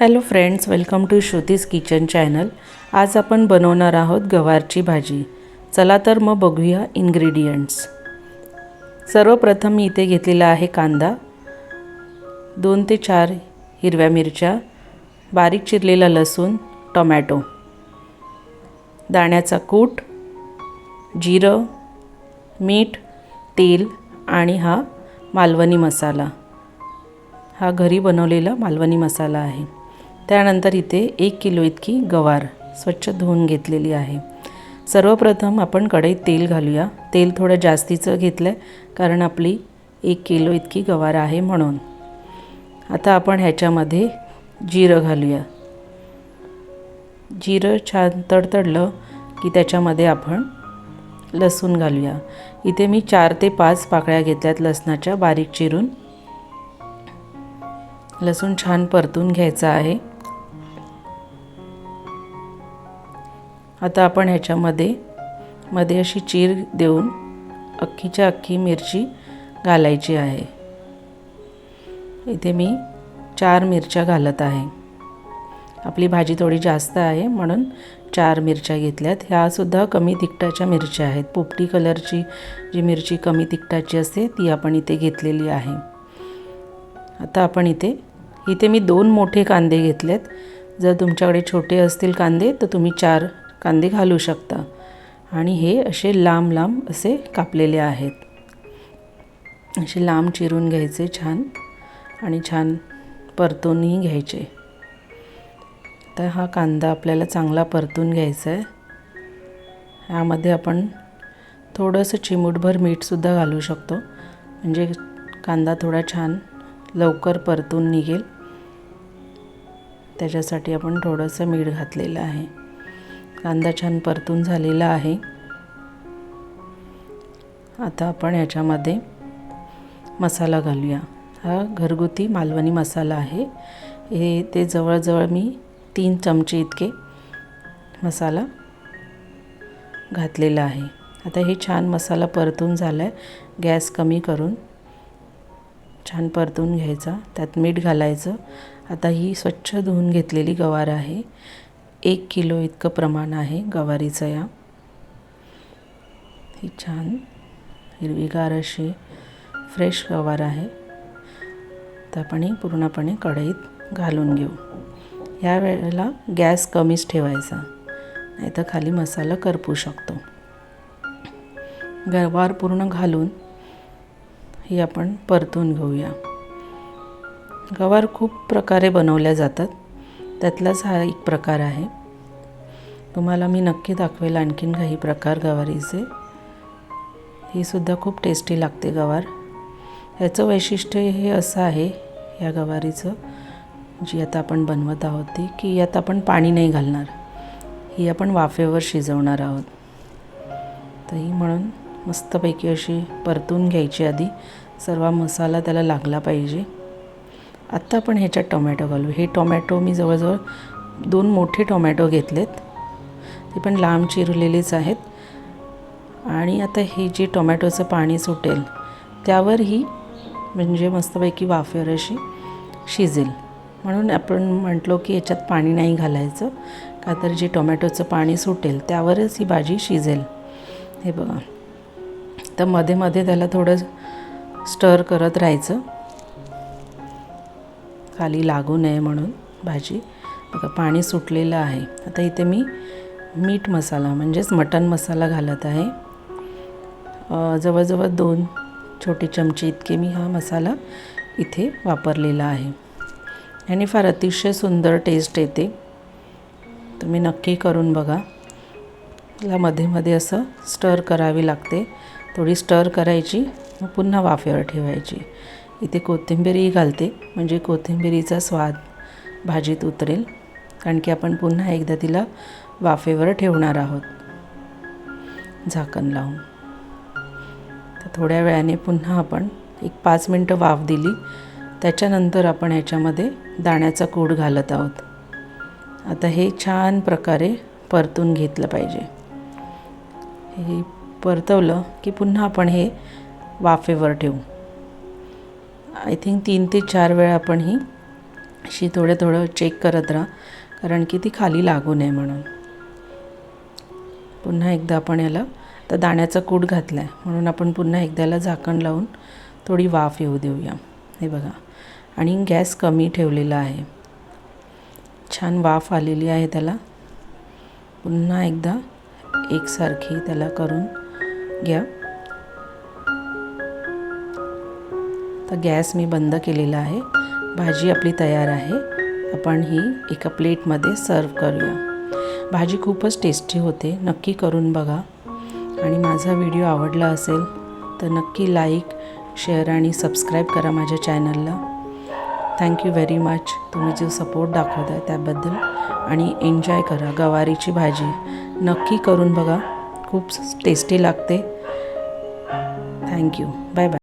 Hello friends welcome to Shruti's kitchen channel आज आपण बनवणार आहोत गवारची भाजी. चला तर मग बघूया इन्ग्रेडियंट्स सर्वप्रथम मी इथे घेतलेला आहे कांदा. दोन ते चार हिरव्या मिरच्या. बारीक चिरलेला लसूण टोमॅटो. दाण्याचा कूट जिरं मीठ तेल आणि हा मालवणी मसाला. हा घरी बनवलेला मालवणी मसाला आहे. त्यानंतर इथे एक किलो इतकी गवार स्वच्छ धुवून घेतलेली आहे. सर्वप्रथम आपण कढईत तेल घालूया. तेल थोडं जास्तीचं घेतलं आहे कारण आपली एक किलो इतकी गवार आहे म्हणून. आता आपण ह्याच्यामध्ये जिरं घालूया. जिरं छान तडतडलं की त्याच्यामध्ये आपण लसूण घालूया. इथे मी चार ते पाच पाकळ्या घेतल्यात लसणाच्या बारीक चिरून. लसूण छान परतून घ्यायचा आहे. आता आपण ह्याच्यामध्ये मध्ये अशी चीर देऊन अख्खीच्या अख्खी मिरची घालायची आहे. इथे मी चार मिरच्या घालत आहे. आपली भाजी थोडी जास्त आहे म्हणून चार मिरच्या घेतल्यात. ह्यासुद्धा कमी तिखटाच्या मिरच्या आहेत. पोपटी कलरची जी मिरची कमी तिखटाची असते ती आपण इथे घेतलेली आहे. आता आपण इथे इथे मी दोन मोठे कांदे घेतलेत. जर तुमच्याकडे छोटे असतील कांदे तर तुम्ही चार कांदे घालू शकता. आणि हे असे लांब लांब असे कापलेले आहेत. असे लांब चिरून घ्यायचे छान आणि छान परतूनही घ्यायचे. तर हा कांदा आपल्याला चांगला परतून घ्यायचा आहे. ह्यामध्ये आपण थोडंसं चिमूटभर मीठसुद्धा घालू शकतो. म्हणजे कांदा थोडा छान लवकर परतून निघेल. त्याच्यासाठी आपण थोडंसं मीठ घातलेलं आहे. कांदा छान परतून झालेला आहे. आता आपण याच्यामध्ये मसाला घालूया. हा घरगुती मालवणी मसाला आहे. हे ते जवळजवळ मी तीन चमचे इतके मसाला घातलेला आहे. आता हे छान मसाला परतून झाला आहे गॅस कमी करून छान परतून घ्यायचा. त्यात मीठ घालायचं. आता ही स्वच्छ धुवून घेतलेली गवार आहे. एक किलो इतकं प्रमाण आहे गवारीचं या. ही छान हिरवीगार अशी फ्रेश गवार आहे. तर आपण ही पूर्णपणे कढईत घालून घेऊ. या वेळेला गॅस कमीच ठेवायचा नाही तर खाली मसाला करपू शकतो. गवार पूर्ण घालून ही आपण परतून घेऊया. गवार खूप प्रकारे बनवल्या जातात. त्यातलाच हा एक प्रकार आहे. तुम्हाला मी नक्की दाखवेल आणखीन काही प्रकार गवारीचे. ही सुद्धा खूप टेस्टी लागते गवार. ह्याचं वैशिष्ट्य हे असं आहे या गवारीचं जी आता आपण बनवत आहोत ती की यात आपण पाणी नाही घालणार. ही आपण वाफेवर शिजवणार आहोत. तर ही म्हणून मस्तपैकी अशी परतून घ्यायची आधी. सर्व मसाला त्याला लागला पाहिजे. आत्ता आपण ह्याच्यात टोमॅटो घालू. हे टोमॅटो मी जवळजवळ दोन मोठे टोमॅटो घेतलेत. ते पण लांब चिरलेलेच आहेत. आणि आता हे जे टोमॅटोचं पाणी सुटेल त्यावर ही म्हणजे मस्तपैकी वाफेवर अशी शिजेल. म्हणून आपण म्हटलो की याच्यात पाणी नाही घालायचं. का तर जे टोमॅटोचं पाणी सुटेल त्यावरच ही भाजी शिजेल. हे बघा. तर मध्ये मध्ये त्याला थोडं स्टर करत राहायचं. खाली लागू नये म्हणून भाजी. बघा पाणी सुटलेलं आहे. आता इथे मी मीठ मसाला म्हणजेच मटन मसाला घालत आहे. जवळजवळ दोन छोटे चमचे इतके मी हा मसाला इथे वापरलेला आहे. आणि फार अतिशय सुंदर टेस्ट येते. तुम्ही नक्की करून बघा. तिला मध्ये मध्ये असं स्टर करावी लागते. थोडी स्टर करायची मग पुन्हा वाफेवर ठेवायची. इथे कोथिंबीरही घालते म्हणजे कोथिंबीरीचा स्वाद भाजीत उतरेल कारण की आपण पुन्हा एकदा तिला वाफेवर ठेवणार आहोत. झाकण लावून. तर थोड्या वेळाने पुन्हा आपण एक पाच मिनटं वाफ दिली त्याच्यानंतर आपण ह्याच्यामध्ये दाण्याचा कूड घालत आहोत. आता हे छान प्रकारे परतून घेतलं पाहिजे. हे परतवलं की पुन्हा आपण हे वाफेवर ठेवू. आय थिंक तीन ते चार वेळा आपण ही अशी थोडं थोडं चेक करत राहा कारण की ती खाली लागू नये म्हणून. पुन्हा एकदा आपण याला तर दाण्याचा कूट घातला आहे म्हणून आपण पुन्हा एकदा याला झाकण लावून थोडी वाफ येऊ देऊया. हे बघा आणि गॅस कमी ठेवलेला आहे. छान वाफ आलेली आहे त्याला. पुन्हा एकदा एकसारखी त्याला करून घ्या. तर गॅस मी बंद केलेला आहे. भाजी आपली तयार आहे. आपण ही एका प्लेटमध्ये सर्व करूया. भाजी खूपच टेस्टी होते. नक्की करून बघा. आणि माझा व्हिडिओ आवडला असेल तर नक्की लाईक शेअर आणि सबस्क्राईब करा माझ्या चॅनलला. थँक्यू व्हेरी मच तुम्ही जो सपोर्ट दाखवत आहे त्याबद्दल. आणि एन्जॉय करा गवारीची भाजी. नक्की करून बघा. खूप टेस्टी लागते. Thank you bye bye